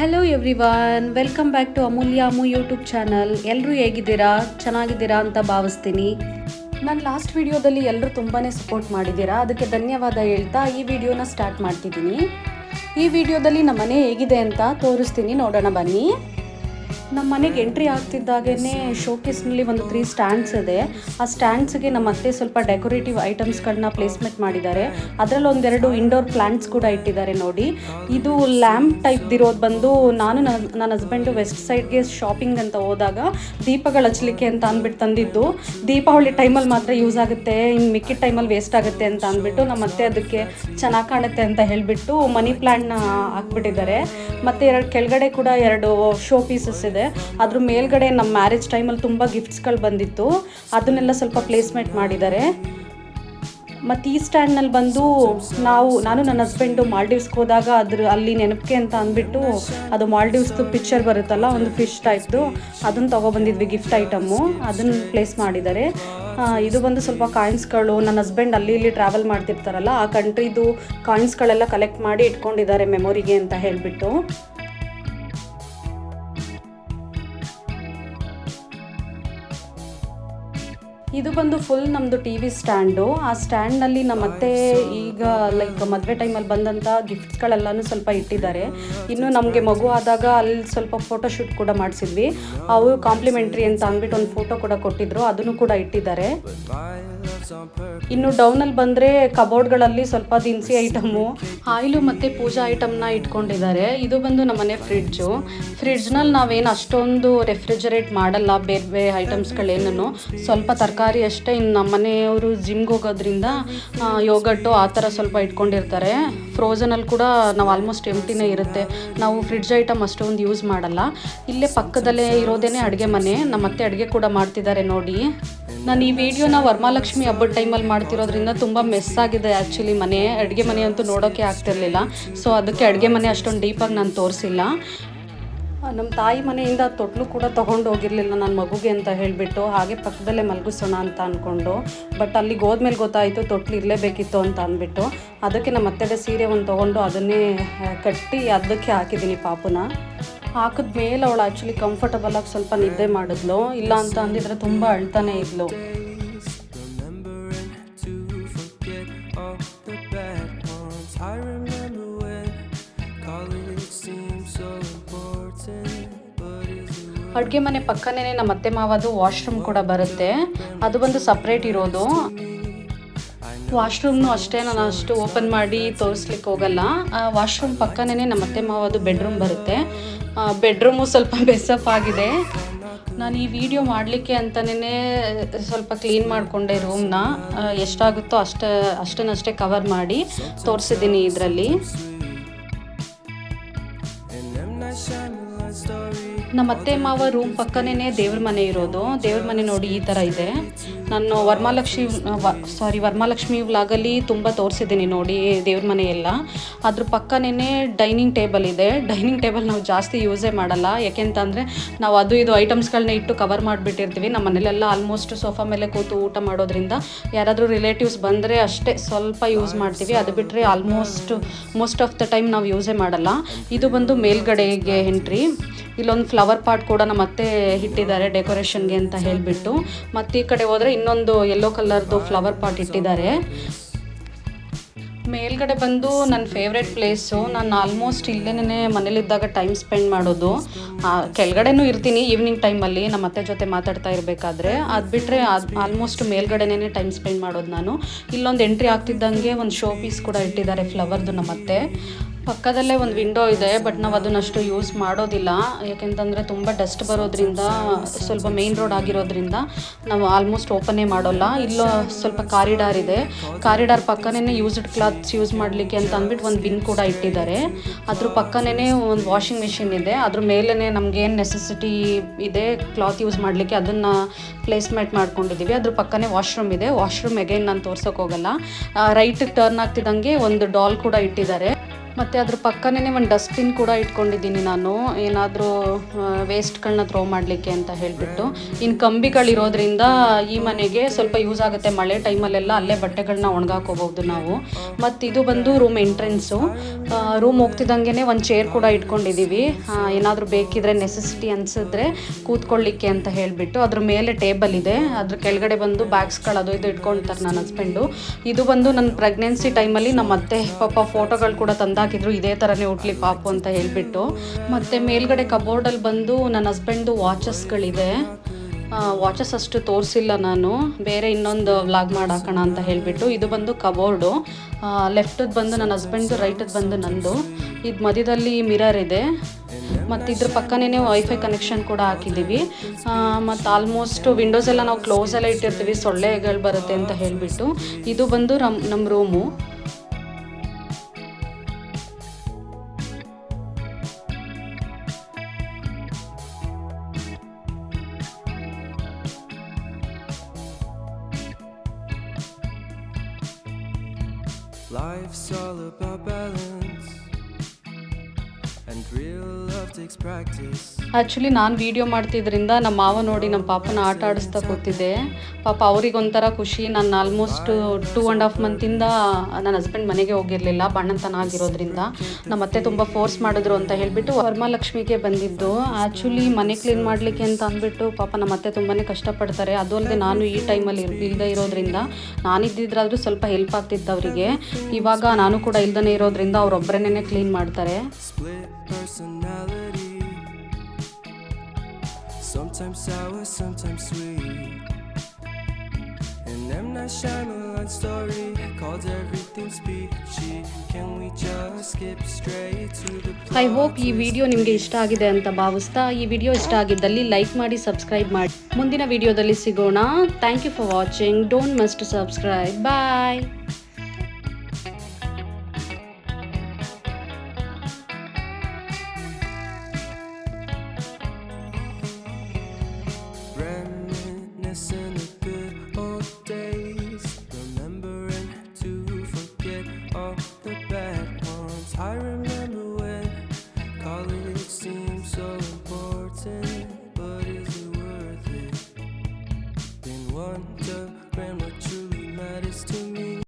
Hello everyone welcome back to Amulya Amu YouTube channel ಎಲ್ಲರೂ ಹೇಗಿದ್ದೀರಾ? ಚೆನ್ನಾಗಿದ್ದೀರಾ ಅಂತ ಭಾವಿಸ್ತೀನಿ. ನಾನು ಲಾಸ್ಟ್ ವಿಡಿಯೋದಲ್ಲಿ ಎಲ್ಲರೂ ತುಂಬಾ ಸಪೋರ್ಟ್ ಮಾಡಿದ್ದೀರಾ? ಅದಕ್ಕೆ ಧನ್ಯವಾದ ಹೇಳ್ತಾ ಈ ವಿಡಿಯೋನ ಸ್ಟಾರ್ಟ್ ಮಾಡ್ತಿದ್ದೀನಿ. ಈ ವಿಡಿಯೋದಲ್ಲಿ ನಮ್ಮ ಮನೆ ಹೇಗಿದೆ ಅಂತ ತೋರಿಸ್ತೀನಿ, ನೋಡೋಣ ಬನ್ನಿ. ನಮ್ಮ ಮನೆಗೆ ಎಂಟ್ರಿ ಆಗ್ತಿದ್ದಾಗೇ ಶೋಕೇಸ್ನಲ್ಲಿ ಒಂದು ತ್ರೀ ಸ್ಟ್ಯಾಂಡ್ಸ್ ಇದೆ. ಆ ಸ್ಟ್ಯಾಂಡ್ಸ್ಗೆ ನಮ್ಮ ಅತ್ತೆ ಸ್ವಲ್ಪ ಡೆಕೋರೇಟಿವ್ ಐಟಮ್ಸ್ಗಳನ್ನ ಪ್ಲೇಸ್ಮೆಂಟ್ ಮಾಡಿದ್ದಾರೆ. ಅದರಲ್ಲಿ ಒಂದೆರಡು ಇಂಡೋರ್ ಪ್ಲ್ಯಾಂಟ್ಸ್ ಕೂಡ ಇಟ್ಟಿದ್ದಾರೆ ನೋಡಿ. ಇದು ಲ್ಯಾಂಪ್ ಟೈಪ್ ಇರೋದು ಬಂದು ನಾನು ನನ್ನ ನನ್ನ ಹಸ್ಬೆಂಡು ವೆಸ್ಟ್ ಸೈಡ್ಗೆ ಶಾಪಿಂಗ್ ಅಂತ ಹೋದಾಗ ದೀಪಗಳು ಹಚ್ಚಲಿಕ್ಕೆ ಅಂತ ಅಂದ್ಬಿಟ್ಟು ತಂದಿದ್ದು. ದೀಪಾವಳಿ ಟೈಮಲ್ಲಿ ಮಾತ್ರ ಯೂಸ್ ಆಗುತ್ತೆ ಇನ್ನು ಮಿಕ್ಕಿದ ಟೈಮಲ್ಲಿ ವೇಸ್ಟ್ ಆಗುತ್ತೆ ಅಂತ ಅಂದ್ಬಿಟ್ಟು ನಮ್ಮ ಅತ್ತೆ ಅದಕ್ಕೆ ಚೆನ್ನಾಗಿ ಕಾಣುತ್ತೆ ಅಂತ ಹೇಳಿಬಿಟ್ಟು ಮನಿ ಪ್ಲ್ಯಾಂಟ್ನ ಹಾಕ್ಬಿಟ್ಟಿದ್ದಾರೆ. ಮತ್ತು ಎರಡು, ಕೆಳಗಡೆ ಕೂಡ ಎರಡು ಶೋ ಪೀಸಸ್ ಇದೆ. ಅದ್ರ ಮೇಲ್ಗಡೆ ನಮ್ಮ ಮ್ಯಾರೇಜ್ ಟೈಮಲ್ಲಿ ತುಂಬ ಗಿಫ್ಟ್ಸ್ಗಳು ಬಂದಿತ್ತು. ಅದನ್ನೆಲ್ಲ ಸ್ವಲ್ಪ ಪ್ಲೇಸ್ಮೆಂಟ್ ಮಾಡಿದ್ದಾರೆ. ಮತ್ತು ಈ ಸ್ಟ್ಯಾಂಡ್ನಲ್ಲಿ ಬಂದು ನಾವು, ನಾನು ನನ್ನ ಹಸ್ಬೆಂಡು ಮಾಲ್ಡೀವ್ಸ್ಗೆ ಹೋದಾಗ ಅದ್ರ ಅಲ್ಲಿ ನೆನಪಿಗೆ ಅಂತ ಅಂದ್ಬಿಟ್ಟು ಅದು ಮಾಲ್ಡೀವ್ಸ್ದು ಪಿಕ್ಚರ್ ಬರುತ್ತಲ್ಲ, ಒಂದು ಫಿಶ್ ಟೈಪ್ದು ಅದನ್ನು ತೊಗೊಬಂದಿದ್ವಿ ಗಿಫ್ಟ್ ಐಟಮ್ಮು ಅದನ್ನು ಪ್ಲೇಸ್ ಮಾಡಿದ್ದಾರೆ. ಇದು ಬಂದು ಸ್ವಲ್ಪ ಕಾಯಿನ್ಸ್ಗಳು ನನ್ನ ಹಸ್ಬೆಂಡ್ ಅಲ್ಲಿ ಇಲ್ಲಿ ಟ್ರಾವೆಲ್ ಮಾಡ್ತಿರ್ತಾರಲ್ಲ, ಆ ಕಂಟ್ರಿದು ಕಾಯಿನ್ಸ್ಗಳೆಲ್ಲ ಕಲೆಕ್ಟ್ ಮಾಡಿ ಇಟ್ಕೊಂಡಿದ್ದಾರೆ ಮೆಮೊರಿಗೆ ಅಂತ ಹೇಳಿಬಿಟ್ಟು. ಇದು ಬಂದು ಫುಲ್ ನಮ್ಮದು ಟಿ ವಿ ಸ್ಟ್ಯಾಂಡು ಆ ಸ್ಟ್ಯಾಂಡ್ನಲ್ಲಿ ನಮ್ಮ ಮತ್ತೆ ಈಗ ಲೈಕ್ ಮದುವೆ ಟೈಮಲ್ಲಿ ಬಂದಂಥ ಗಿಫ್ಟ್ಸ್ಗಳೆಲ್ಲನೂ ಸ್ವಲ್ಪ ಇಟ್ಟಿದ್ದಾರೆ. ಇನ್ನು ನಮಗೆ ಮಗು ಆದಾಗ ಅಲ್ಲಿ ಸ್ವಲ್ಪ ಫೋಟೋ ಶೂಟ್ ಕೂಡ ಮಾಡಿಸಿದ್ವಿ. ಅವು ಕಾಂಪ್ಲಿಮೆಂಟ್ರಿ ಅಂತ ಅಂದ್ಬಿಟ್ಟು ಒಂದು ಫೋಟೋ ಕೂಡ ಕೊಟ್ಟಿದ್ರು. ಅದನ್ನು ಕೂಡ ಇಟ್ಟಿದ್ದಾರೆ. ಇನ್ನು ಡೌನಲ್ಲಿ ಬಂದರೆ ಕಬೋರ್ಡ್ಗಳಲ್ಲಿ ಸ್ವಲ್ಪ ದಿನಸಿ ಐಟಮು ಆಯಿಲು ಮತ್ತು ಪೂಜಾ ಐಟಮ್ನ ಇಟ್ಕೊಂಡಿದ್ದಾರೆ. ಇದು ಬಂದು ನಮ್ಮನೆ ಫ್ರಿಡ್ಜು ಫ್ರಿಡ್ಜ್ನಲ್ಲಿ ನಾವೇನು ಅಷ್ಟೊಂದು ರೆಫ್ರಿಜರೇಟ್ ಮಾಡಲ್ಲ ಬೇರೆ ಬೇರೆ ಐಟಮ್ಸ್ಗಳೇನೂ ಸ್ವಲ್ಪ ತರಕಾರಿ ಅಷ್ಟೇ ಇನ್ನು ನಮ್ಮ ಮನೆಯವರು ಜಿಮ್ಗೆ ಹೋಗೋದ್ರಿಂದ ಯೋಗಟ್ಟು ಆ ಥರ ಸ್ವಲ್ಪ ಇಟ್ಕೊಂಡಿರ್ತಾರೆ. ಫ್ರೋಝನಲ್ಲಿ ಕೂಡ ನಾವು ಆಲ್ಮೋಸ್ಟ್ ಎಂಟಿನೇ ಇರುತ್ತೆ. ನಾವು ಫ್ರಿಡ್ಜ್ ಐಟಮ್ ಅಷ್ಟೊಂದು ಯೂಸ್ ಮಾಡಲ್ಲ. ಇಲ್ಲೇ ಪಕ್ಕದಲ್ಲೇ ಇರೋದೇನೆ ಅಡುಗೆ ಮನೆ. ನಮ್ಮ ಅತ್ತೆ ಅಡುಗೆ ಕೂಡ ಮಾಡ್ತಿದ್ದಾರೆ ನೋಡಿ. ನಾನು ಈ ವಿಡಿಯೋನ ವರಮಹಾಲಕ್ಷ್ಮಿ ಹಬ್ಬದ ಟೈಮಲ್ಲಿ ಮಾಡ್ತಿರೋದ್ರಿಂದ ತುಂಬ ಮೆಸ್ ಆಗಿದೆ ಆ್ಯಕ್ಚುಲಿ ಮನೆ. ಅಡುಗೆ ಮನೆ ಅಂತೂ ನೋಡೋಕ್ಕೆ ಆಗ್ತಿರ್ಲಿಲ್ಲ. ಸೊ ಅದಕ್ಕೆ ಅಡುಗೆ ಮನೆ ಅಷ್ಟೊಂದು ಡೀಪಾಗಿ ನಾನು ತೋರಿಸಿಲ್ಲ. ನಮ್ಮ ತಾಯಿ ಮನೆಯಿಂದ ತೊಟ್ಲು ಕೂಡ ತೊಗೊಂಡು ಹೋಗಿರಲಿಲ್ಲ ನನ್ನ ಮಗುಗೆ ಅಂತ ಹೇಳಿಬಿಟ್ಟು. ಹಾಗೆ ಪಕ್ಕದಲ್ಲೇ ಮಲಗಿಸೋಣ ಅಂತ ಅಂದ್ಕೊಂಡು ಬಟ್ ಅಲ್ಲಿಗೆ ಹೋದ್ಮೇಲೆ ಗೊತ್ತಾಯಿತು ತೊಟ್ಲು ಇರಲೇಬೇಕಿತ್ತು ಅಂತ ಅಂದ್ಬಿಟ್ಟು ಅದಕ್ಕೆ ನಮ್ಮ ಅತ್ತೆಡೆ ಸೀರೆ ಒಂದು ತೊಗೊಂಡು ಅದನ್ನೇ ಕಟ್ಟಿ ಅದಕ್ಕೆ ಹಾಕಿದ್ದೀನಿ ಪಾಪುನ. ಹಾಕಿದ ಮೇಲೆ ಅವಳು ಆ್ಯಕ್ಚುಲಿ ಕಂಫರ್ಟಬಲ್ ಆಗಿ ಸ್ವಲ್ಪ ನಿದ್ದೆ ಮಾಡಿದ್ಲು. ಇಲ್ಲ ಅಂತ ಅಂದಿದ್ರೆ ತುಂಬ ಅಳ್ತಾನೆ ಇದ್ಲು. ಅಡುಗೆ ಮನೆ ಪಕ್ಕನೇ ನಮ್ಮ ಅತ್ತೆ ಮಾವದು ವಾಶ್ರೂಮ್ ಕೂಡ ಬರುತ್ತೆ. ಅದು ಬಂದು ಸಪ್ರೇಟ್ ಇರೋದು. ವಾಶ್ರೂಮ್ನು ಅಷ್ಟೇ, ನಾನು ಅಷ್ಟು ಓಪನ್ ಮಾಡಿ ತೋರಿಸ್ಲಿಕ್ಕೆ ಹೋಗಲ್ಲ. ವಾಶ್ರೂಮ್ ಪಕ್ಕನೇ ನಮ್ಮ ಅತ್ತೆ ಮಾವದು ಬೆಡ್ರೂಮ್ ಬರುತ್ತೆ. ಬೆಡ್ರೂಮು ಸ್ವಲ್ಪ ಬೆಸಪ್ ಆಗಿದೆ. ನಾನು ಈ ವಿಡಿಯೋ ಮಾಡಲಿಕ್ಕೆ ಅಂತಲೇ ಸ್ವಲ್ಪ ಕ್ಲೀನ್ ಮಾಡಿಕೊಂಡೆ ರೂಮ್ನ ಎಷ್ಟಾಗುತ್ತೋ ಅಷ್ಟ, ಅಷ್ಟನ್ನಷ್ಟೇ ಕವರ್ ಮಾಡಿ ತೋರಿಸಿದ್ದೀನಿ ಇದರಲ್ಲಿ. ನಮ್ಮ ಅತ್ತೆ ಮಾವ ರೂಮ್ ಪಕ್ಕನೇ ದೇವ್ರ ಮನೆ ಇರೋದು. ದೇವ್ರ ಮನೆ ನೋಡಿ ಈ ಥರ ಇದೆ. ನಾನು ವರಮಹಾಲಕ್ಷ್ಮಿ ಸಾರಿ ವರಮಹಾಲಕ್ಷ್ಮಿ ವ್ಲಾಗಲ್ಲಿ ತುಂಬ ತೋರಿಸಿದ್ದೀನಿ ನೋಡಿ ದೇವ್ರ ಮನೆ ಎಲ್ಲ. ಅದ್ರ ಪಕ್ಕನೇ ಡೈನಿಂಗ್ ಟೇಬಲ್ ಇದೆ. ಡೈನಿಂಗ್ ಟೇಬಲ್ ನಾವು ಜಾಸ್ತಿ ಯೂಸೇ ಮಾಡಲ್ಲ. ಯಾಕೆಂತಂದರೆ ನಾವು ಅದು ಇದು ಐಟಮ್ಸ್ಗಳನ್ನ ಇಟ್ಟು ಕವರ್ ಮಾಡಿಬಿಟ್ಟಿರ್ತೀವಿ. ನಮ್ಮ ಮನೇಲೆಲ್ಲ ಆಲ್ಮೋಸ್ಟ್ ಸೋಫಾ ಮೇಲೆ ಕೂತು ಊಟ ಮಾಡೋದ್ರಿಂದ ಯಾರಾದರೂ ರಿಲೇಟಿವ್ಸ್ ಬಂದರೆ ಅಷ್ಟೇ ಸ್ವಲ್ಪ ಯೂಸ್ ಮಾಡ್ತೀವಿ. ಅದು ಬಿಟ್ಟರೆ almost most of the time ನಾವು ಯೂಸೇ ಮಾಡಲ್ಲ. ಇದು ಬಂದು ಮೇಲ್ಗಡೆಗೆ ಎಂಟ್ರಿ ಇಲ್ಲೊಂದು ಫ್ಲವರ್ ಪಾಟ್ ಕೂಡ ನಮ್ಮ ಅತ್ತೆ ಇಟ್ಟಿದ್ದಾರೆ ಡೆಕೋರೇಷನ್ಗೆ ಅಂತ ಹೇಳಿಬಿಟ್ಟು. ಮತ್ತು ಈ ಕಡೆ ಹೋದರೆ ಇನ್ನೊಂದು ಯೆಲ್ಲೋ ಕಲರ್ದು ಫ್ಲವರ್ ಪಾಟ್ ಇಟ್ಟಿದ್ದಾರೆ. ಮೇಲ್ಗಡೆ ಬಂದು ನನ್ನ ಫೇವ್ರೆಟ್ ಪ್ಲೇಸು ನಾನು ಆಲ್ಮೋಸ್ಟ್ ಇಲ್ಲೇನೇ ಮನೇಲಿದ್ದಾಗ ಟೈಮ್ ಸ್ಪೆಂಡ್ ಮಾಡೋದು. ಕೆಳಗಡೆನೂ ಇರ್ತೀನಿ ಈವ್ನಿಂಗ್ ಟೈಮಲ್ಲಿ ನಮ್ಮ ಅತ್ತೆ ಜೊತೆ ಮಾತಾಡ್ತಾ ಇರಬೇಕಾದ್ರೆ. ಅದು ಬಿಟ್ಟರೆ ಆಲ್ಮೋಸ್ಟ್ ಮೇಲ್ಗಡೆನೇ ಟೈಮ್ ಸ್ಪೆಂಡ್ ಮಾಡೋದು ನಾನು. ಇಲ್ಲೊಂದು ಎಂಟ್ರಿ ಆಗ್ತಿದ್ದಂಗೆ ಒಂದು ಶೋ ಪೀಸ್ ಕೂಡ ಇಟ್ಟಿದ್ದಾರೆ ಫ್ಲವರ್ದು ನಮ್ಮ ಅತ್ತೆ. ಪಕ್ಕದಲ್ಲೇ ಒಂದು ವಿಂಡೋ ಇದೆ ಬಟ್ ನಾವು ಅದನ್ನಷ್ಟು ಯೂಸ್ ಮಾಡೋದಿಲ್ಲ. ಯಾಕೆಂತಂದರೆ ತುಂಬ ಡಸ್ಟ್ ಬರೋದ್ರಿಂದ, ಸ್ವಲ್ಪ ಮೇನ್ ರೋಡ್ ಆಗಿರೋದ್ರಿಂದ ನಾವು ಆಲ್ಮೋಸ್ಟ್ ಓಪನೇ ಮಾಡೋಲ್ಲ. ಇಲ್ಲೋ ಸ್ವಲ್ಪ ಕಾರಿಡಾರ್ ಇದೆ. ಕಾರಿಡಾರ್ ಪಕ್ಕನೇ ಯೂಸ್ಡ್ ಕ್ಲಾತ್ಸ್ ಯೂಸ್ ಮಾಡಲಿಕ್ಕೆ ಅಂತ ಅಂದ್ಬಿಟ್ಟು ಒಂದು ಬಿನ್ ಕೂಡ ಇಟ್ಟಿದ್ದಾರೆ. ಅದ್ರ ಪಕ್ಕನೇ ಒಂದು ವಾಷಿಂಗ್ ಮೆಷಿನ್ ಇದೆ. ಅದ್ರ ಮೇಲೇ ನಮಗೇನು ನೆಸೆಸಿಟಿ ಇದೆ ಕ್ಲಾತ್ ಯೂಸ್ ಮಾಡಲಿಕ್ಕೆ ಅದನ್ನು ಪ್ಲೇಸ್ಮೆಂಟ್ ಮಾಡ್ಕೊಂಡಿದ್ದೀವಿ ಅದ್ರ ಪಕ್ಕನೇ ವಾಶ್ರೂಮ್ ಇದೆ. ವಾಶ್ರೂಮ್ ಎಗೈನ್ ನಾನು ತೋರ್ಸೋಕೆ ಹೋಗಲ್ಲ. ರೈಟ್ ಟರ್ನ್ ಆಗ್ತಿದ್ದಂಗೆ ಒಂದು ಡಾಲ್ ಕೂಡ ಇಟ್ಟಿದ್ದಾರೆ. ಮತ್ತು ಅದ್ರ ಪಕ್ಕನೇ ಒಂದು ಡಸ್ಟ್ಬಿನ್ ಕೂಡ ಇಟ್ಕೊಂಡಿದ್ದೀನಿ ನಾನು. ಏನಾದರೂ ವೇಸ್ಟ್ಗಳನ್ನ ಥ್ರೋ ಮಾಡಲಿಕ್ಕೆ ಅಂತ ಹೇಳಿಬಿಟ್ಟು. ಇನ್ನು ಕಂಬಿಗಳಿರೋದ್ರಿಂದ ಈ ಮನೆಗೆ ಸ್ವಲ್ಪ ಯೂಸ್ ಆಗುತ್ತೆ ಮಳೆ ಟೈಮಲ್ಲೆಲ್ಲ ಅಲ್ಲೇ ಬಟ್ಟೆಗಳನ್ನ ಒಣಗಾಕೋಬಹುದು ನಾವು. ಮತ್ತು ಇದು ಬಂದು ರೂಮ್ ಎಂಟ್ರೆನ್ಸು ರೂಮ್ ಹೋಗ್ತಿದ್ದಂಗೆ ಒಂದು ಚೇರ್ ಕೂಡ ಇಟ್ಕೊಂಡಿದ್ದೀವಿ ಏನಾದರೂ ಬೇಕಿದ್ರೆ ನೆಸೆಸಿಟಿ ಅನಿಸಿದ್ರೆ ಕೂತ್ಕೊಳ್ಳಿಕ್ಕೆ ಅಂತ ಹೇಳಿಬಿಟ್ಟು ಅದ್ರ ಮೇಲೆ ಟೇಬಲ್ ಇದೆ. ಅದ್ರ ಕೆಳಗಡೆ ಬಂದು ಬ್ಯಾಗ್ಸ್ಗಳು ಅದು ಇದು ಇಟ್ಕೊಳ್ತಾರೆ ನನ್ನ ಹಸ್ಬೆಂಡು ಇದು ಬಂದು ನನ್ನ ಪ್ರೆಗ್ನೆನ್ಸಿ ಟೈಮಲ್ಲಿ ನಮ್ಮ ಅತ್ತೆ ಪಾಪ ಫೋಟೋಗಳು ಕೂಡ ತಂದಾಕಿದ್ರು ಇದೇ ಥರನೇ ಹುಟ್ಲಿ ಪಾಪು ಅಂತ ಹೇಳಿಬಿಟ್ಟು. ಮತ್ತು ಮೇಲ್ಗಡೆ ಕಬೋರ್ಡಲ್ಲಿ ಬಂದು ನನ್ನ ಹಸ್ಬೆಂಡ್ದು ವಾಚಸ್ಗಳಿದೆ ವಾಚಸ್ ಅಷ್ಟು ತೋರಿಸಿಲ್ಲ ನಾನು. ಬೇರೆ ಇನ್ನೊಂದು ವ್ಲಾಗ್ ಮಾಡಾಕೋಣ ಅಂತ ಹೇಳಿಬಿಟ್ಟು. ಇದು ಬಂದು ಕಬೋರ್ಡು. ಲೆಫ್ಟದ್ದು ಬಂದು ನನ್ನ ಹಸ್ಬೆಂಡ್ದು ರೈಟದ್ದು ಬಂದು ನಂದು. ಇದು ಮಧ್ಯದಲ್ಲಿ ಮಿರರ್ ಇದೆ. ಮತ್ತು ಇದ್ರ ಪಕ್ಕನೇ ವೈಫೈ ಕನೆಕ್ಷನ್ ಕೂಡ ಹಾಕಿದ್ದೀವಿ ಮತ್ತು ಆಲ್ಮೋಸ್ಟ್ ವಿಂಡೋಸ್ ಎಲ್ಲ ನಾವು ಕ್ಲೋಸ್ ಎಲ್ಲ ಇಟ್ಟಿರ್ತೀವಿ. ಸೊಳ್ಳೆಗಳು ಬರುತ್ತೆ ಅಂತ ಹೇಳಿಬಿಟ್ಟು. ಇದು ಬಂದು ನಮ್ಮ ನಮ್ಮ room Life's all about balance, and real. Actually ನಾನು ವೀಡಿಯೋ ಮಾಡ್ತಿದ್ರಿಂದ ನಮ್ಮ ಮಾವ ನೋಡಿ ನಮ್ಮ ಪಾಪನ ಆಟ ಆಡಿಸ್ತಾ ಕೂತಿದ್ದೆ. ಪಾಪ ಅವ್ರಿಗೊಂಥರ ಖುಷಿ. ನಾನು ಆಲ್ಮೋಸ್ಟ್ ಟೂ ಆ್ಯಂಡ್ ಹಾಫ್ ಮಂತಿಂದ ನನ್ನ ಹಸ್ಬೆಂಡ್ ಮನೆಗೆ ಹೋಗಿರಲಿಲ್ಲ. ಬಣ್ಣತನ ಆಗಿರೋದ್ರಿಂದ. ನಮ್ಮ ಅತ್ತೆ ತುಂಬ ಫೋರ್ಸ್ ಮಾಡಿದ್ರು ಅಂತ ಹೇಳಿಬಿಟ್ಟು ವರ್ಮಾಲಕ್ಷ್ಮಿಗೆ ಬಂದಿದ್ದು. ಆ್ಯಕ್ಚುಲಿ ಮನೆ ಕ್ಲೀನ್ ಮಾಡಲಿಕ್ಕೆ ಅಂತ ಅಂದ್ಬಿಟ್ಟು ಪಾಪ ನಮ್ಮ ಅತ್ತೆ ತುಂಬಾ ಕಷ್ಟಪಡ್ತಾರೆ. ಅದು ಅಲ್ಲದೆ ನಾನು ಈ ಟೈಮಲ್ಲಿ ಇಲ್ಲದೆ ಇರೋದ್ರಿಂದ ನಾನಿದ್ದಿದ್ರಾದರೂ ಸ್ವಲ್ಪ ಹೆಲ್ಪ್ ಆಗ್ತಿತ್ತು ಅವರಿಗೆ. ಇವಾಗ ನಾನು ಕೂಡ ಇಲ್ದೇ ಇರೋದ್ರಿಂದ ಅವ್ರೊಬ್ಬರನ್ನೇ ಕ್ಲೀನ್ ಮಾಡ್ತಾರೆ. Personality. Sometimes sour, sometimes sweet. And M. Night Shyamalan story called everything speechy. Can we just skip straight to the I hope ಈ ವಿಡಿಯೋ ನಿಮಗೆ ಇಷ್ಟ ಆಗಿದೆ ಅಂತ ಭಾವಿಸ್ತಾ ಈ ವಿಡಿಯೋ ಇಷ್ಟ ಆಗಿದ್ದಲ್ಲಿ ಲೈಕ್ ಮಾಡಿ ಸಬ್ಸ್ಕ್ರೈಬ್ ಮಾಡಿ ಮುಂದಿನ ವಿಡಿಯೋದಲ್ಲಿ ಸಿಗೋಣ thank you for watching don't must subscribe bye